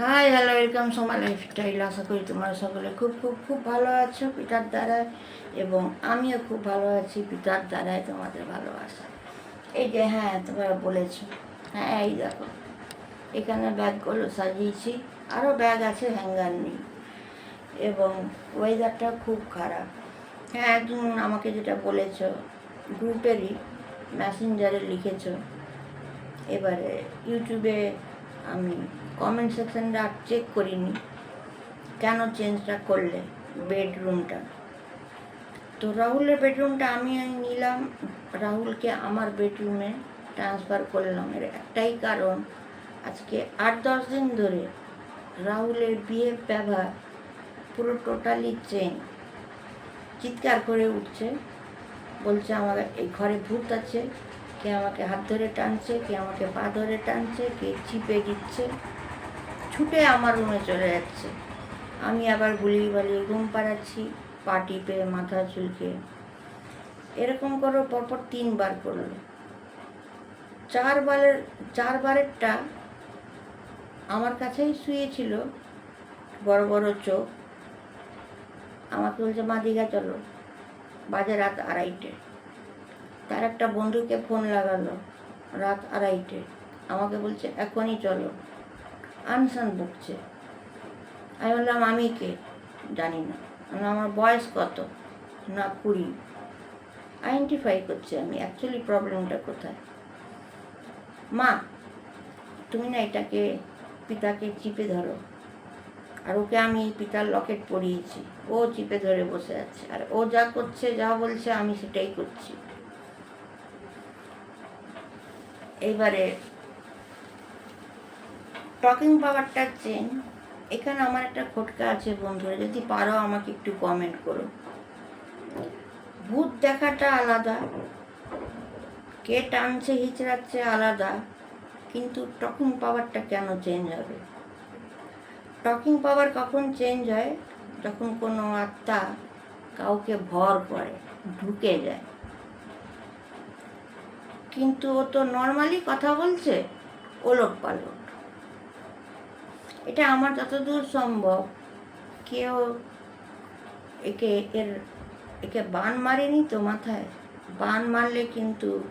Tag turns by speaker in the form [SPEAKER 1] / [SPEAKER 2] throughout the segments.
[SPEAKER 1] Hi hello welcome Soma lifestyle আশা করি তোমরা সকলে খুব খুব খুব ভালো আছো, পিতার দ্বারায়, এবং আমিও খুব ভালো আছি, পিতার দ্বারায় তোমাদের ভালোবাসা। এই যে হ্যাঁ তোমরা বলেছ। হ্যাঁ এই দেখো, এখানে ব্যাগগুলো সাজিয়েছি আরও ব্যাগ আছে, হ্যাঙ্গার নেই, এবং ওয়েদারটা খুব খারাপ। হ্যাঁ একজন আমাকে যেটা বলেছ, গ্রুপেরই মেসেঞ্জারে লিখেছ, এবারে ইউটিউবে আমি কমেন্ট সেকশনটা আর চেক করিনি। কেন চেঞ্জটা করলে বেডরুমটা তো রাহুলের বেডরুমটা আমি নিলাম। রাহুলকে আমার বেডরুমে ট্রান্সফার করলাম। এর একটাই কারণ, আজকে আট দশ দিন ধরে রাহুলের বিয়ে ব্যবহার পুরো টোটালি চেঞ্জ চিৎকার করে উঠছে। বলছে আমার এই ঘরে ভূত আছে। কে আমাকে হাত ধরে টানছে, কে আমাকে পা ধরে টানছে, কে চিপে দিচ্ছে। ছুটে আমার রুমে চলে যাচ্ছে। আমি আবার গুলিয়ে বালিয়ে ঘুম পাড়াচ্ছি, পা টিপে মাথা চুলকে। এরকম করে পরপর তিনবার করল। চারবারের চারবারেরটা আমার কাছেই শুয়েছিল, বড় বড় চোখ। আমাকে বলছে, মা, দীঘা চলো, বাজে রাত আড়াইটে। তার একটা বন্ধুকে ফোন লাগালো, রাত আড়াইটে। আমাকে বলছে, এখনই চলো। আনসান বকছে আমি বললাম, আমি কে? জানি না। আমি আমার বয়স কত? না, কুড়ি। আইডেন্টিফাই করছি আমি অ্যাকচুয়ালি প্রবলেমটা কোথায়? মা, তুমি না এটাকে, পিতাকে চিপে ধরো। আর ওকে আমি পিতার লকেট পরিয়েছি। ও চিপে ধরে বসে আছে। আর ও যা করছে, যা বলছে, আমি সেটাই করছি। এইবারে টকিং পাওয়ারটা চেন এখানে আমার একটা খটকা আছে বন্ধুরা, যদি পারো আমাকে একটু কমেন্ট করো। ভূত দেখাটা আলাদা কে টানছে হিচড়াচ্ছে আলাদা, কিন্তু টকিং পাওয়ারটা কেন চেঞ্জ হবে? টকিং পাওয়ার কখন চেঞ্জ হয়? যখন কোনো আত্মা কাউকে ভর করে, ঢুকে যায়। কিন্তু ও তো নর্মালি কথা বলছে ওলট পালট এটা আমার যতদূর সম্ভব। কেউ একে, এর, একে বান মারেনি তো মাথায়? বান মারলে কিন্তু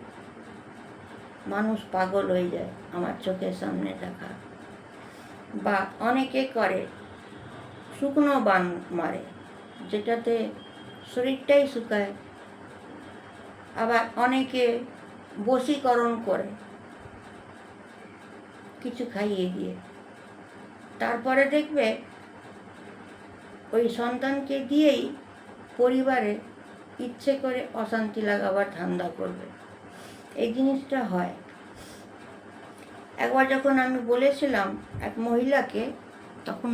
[SPEAKER 1] মানুষ পাগল হয়ে যায় আমার চোখের সামনে দেখা। বা অনেকে করে, শুকনো বান মারে, যেটাতে শরীরটাই শুকায়। আবার অনেকে বশীকরণ করে, কিছু খাইয়ে দিয়ে। তারপরে দেখবে ওই সন্তানকে দিয়েই পরিবারে ইচ্ছে করে অশান্তি লাগাবার ধান্দা করবে। এই জিনিসটা হয়। একবার যখন আমি বলেছিলাম এক মহিলাকে, তখন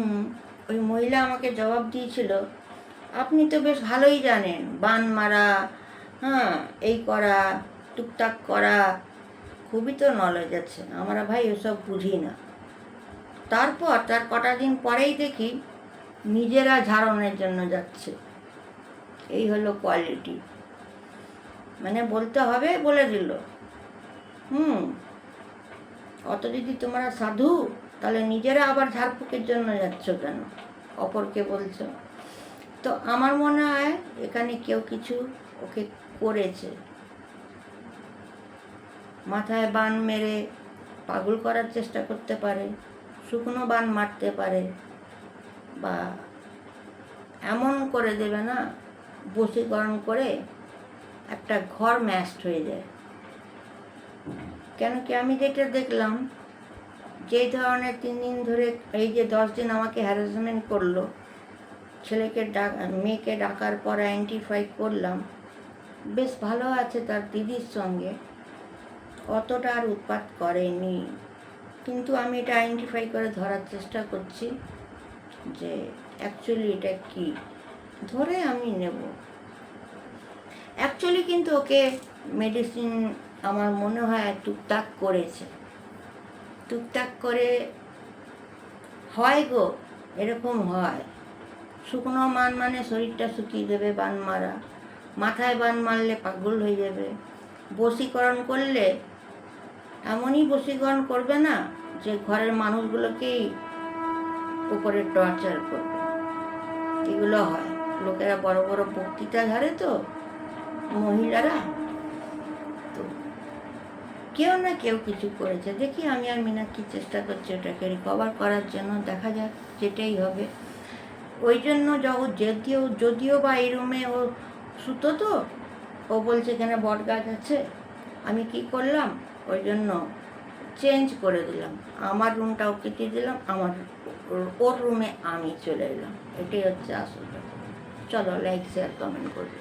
[SPEAKER 1] ওই মহিলা আমাকে জবাব দিয়েছিল, আপনি তো বেশ ভালোই জানেন, বান মারা হ্যাঁ এই করা, টুকটাক করা, খুবই তো নলেজ আছে। আমরা ভাই ওসব বুঝি না। তারপর তার কটা দিন পরেই দেখি নিজেরা ঝাড়নের জন্য যাচ্ছে। এই হলো কোয়ালিটি মানে বলতে হবে বলে দিল। হুম, অত যদি তোমরা সাধু, তাহলে নিজেরা আবার ঝাড়ফুঁকের জন্য যাচ্ছ কেন? অপরকে বলছো। তো আমার মনে হয় এখানে কেউ কিছু ওকে করেছে। মাথায় বান মেরে পাগল করার চেষ্টা করতে পারে। শুকনো বান মারতে পারে বা এমন করে দেবে না, বশীকরণ করে একটা ঘর ম্যাস্ট হয়ে যায়। কেন কি আমি যেটা দেখলাম যে ধরনের তিন দিন ধরে এই যে দশ দিন আমাকে হ্যারাসমেন্ট করল, ছেলেকে ডাক, মেয়েকে ডাকার পর আইডেন্টিফাই করলাম, বেশ ভালো আছে তার দিদির সঙ্গে, অতটা আর উৎপাত করেনি। কিন্তু আমি এটা আইডেন্টিফাই করে ধরার চেষ্টা করছি যে অ্যাকচুয়ালি এটা কি? ধরে আমি নেব। অ্যাকচুয়ালি কিন্তু ওকে মেডিসিন আমার মনে হয় টুকটাক করেছে। টুকটাক করে হয় গো, এরকম হয়। শুকনো মান মানে শরীরটা শুকিয়ে দেবে বান মারা। মাথায় বান মারলে পাগল হয়ে যাবে। বশীকরণ করলে এমনই বশীকরণ করবে না যে ঘরের মানুষগুলোকেই উপরে টর্চার করবে। এগুলো হয়। লোকেরা বড় বড় বক্তৃতা ধারে তো, মহিলারা তো। কেউ না কেউ কিছু করেছে। দেখি আমি আর মীনাক্ষী চেষ্টা করছি ওটাকে রিকভার করার জন্য। দেখা যাক যেটাই হবে। ওই জন্য যখন যদিও যদিও বা এই রুমে ও সুতো তো, ও বলছে এখানে বট গাছ আছে? আমি কি করলাম? ওই জন্য চেঞ্জ করে দিলাম। আমার রুমটাও দিয়ে দিলাম, আমার ওর রুমে আমি চলে এলাম। এটাই হচ্ছে আসল চলো লাইক শেয়ার কমেন্ট করবে।